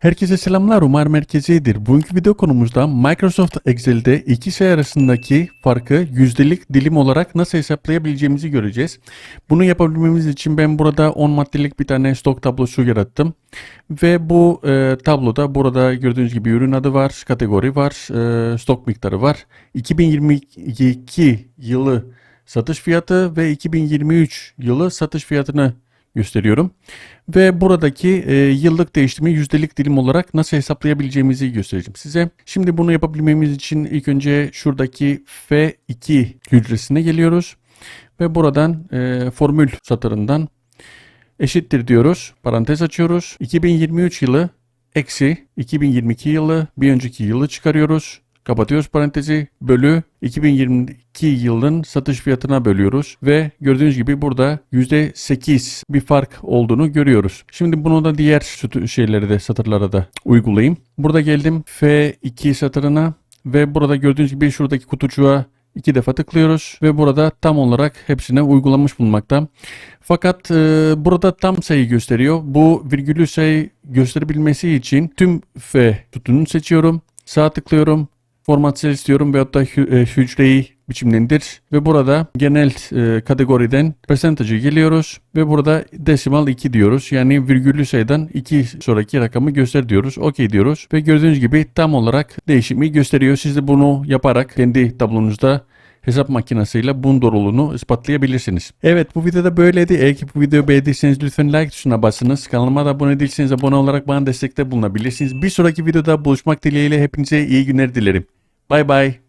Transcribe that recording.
Herkese selamlar. Umarım herkes iyidir. Bugünkü video konumuzda Microsoft Excel'de iki sayı arasındaki farkı yüzdelik dilim olarak nasıl hesaplayabileceğimizi göreceğiz. Bunu yapabilmemiz için ben burada 10 maddelik bir tane stok tablosu yarattım. Ve bu e, tabloda burada gördüğünüz gibi ürün adı var, kategori var, e, stok miktarı var. 2022 yılı satış fiyatı ve 2023 yılı satış fiyatını gösteriyorum. Ve buradaki e, yıllık değişimi yüzdelik dilim olarak nasıl hesaplayabileceğimizi göstereceğim size. Şimdi bunu yapabilmemiz için ilk önce şuradaki F2 hücresine geliyoruz. Ve buradan e, formül satırından eşittir diyoruz. Parantez açıyoruz. 2023 yılı eksi 2022 yılı bir önceki yılı çıkarıyoruz. Kapatıyoruz parantezi bölü 2022 yılın satış fiyatına bölüyoruz ve gördüğünüz gibi burada %8 bir fark olduğunu görüyoruz. Şimdi bunu da diğer şeyleri de satırlara da uygulayayım. Burada geldim F2 satırına ve burada gördüğünüz gibi şuradaki kutucuğa iki defa tıklıyoruz ve burada tam olarak hepsine uygulanmış bulunmakta. Fakat e, burada tam sayı gösteriyor. Bu virgülü sayı gösterebilmesi için tüm F sütununu seçiyorum. Sağ tıklıyorum. Format sel istiyorum veyahut da e, hücreyi biçimlendir ve burada genel e, kategoriden percentage'e geliyoruz ve burada desimal 2 diyoruz. Yani virgüllü sayıdan 2 sonraki rakamı göster diyoruz. Okey diyoruz ve gördüğünüz gibi tam olarak değişimi gösteriyor. Siz de bunu yaparak kendi tablonuzda hesap makinesiyle bunun doğruluğunu ispatlayabilirsiniz. Evet bu videoda böyleydi. Eğer ki bu videoyu beğendiyseniz lütfen like tuşuna basınız. Kanalıma da abone değilseniz abone olarak bana destekte bulunabilirsiniz. Bir sonraki videoda buluşmak dileğiyle hepinize iyi günler dilerim. Bye bye.